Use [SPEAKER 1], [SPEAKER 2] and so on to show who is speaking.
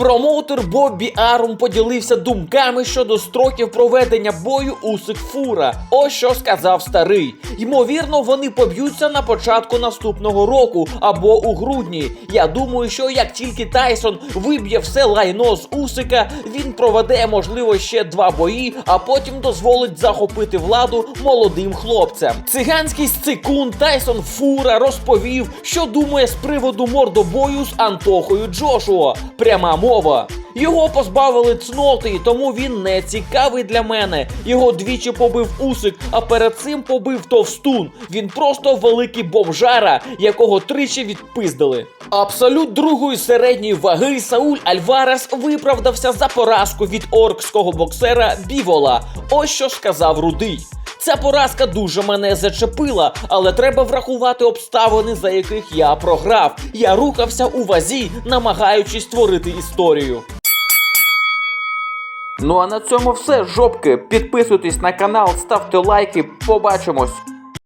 [SPEAKER 1] Промоутер Боббі Арум поділився думками щодо строків проведення бою Усик Фура. Ось що сказав старий. Ймовірно, вони поб'ються на початку наступного року або у грудні. Я думаю, що як тільки Тайсон виб'є все лайно з Усика, він проведе можливо ще два бої, а потім дозволить захопити владу молодим хлопцям. Циганський сцикун Тайсон Фура розповів, що думає з приводу мордобою з Антохою Джошуа. Пряма мова. Його позбавили цноти, тому він не цікавий для мене. Його двічі побив Усик, а перед цим побив Товстун. Він просто великий бомжара, якого тричі відпиздили. Абсолют другої середньої ваги Сауль Альварес виправдався за поразку від оркського боксера Бівола. Ось що сказав Рудий. Ця поразка дуже мене зачепила, але треба врахувати обставини, за яких я програв. Я рухався у вазі, намагаючись створити історію. Ну а на цьому все, жопки. Підписуйтесь на канал, ставте лайки. Побачимось.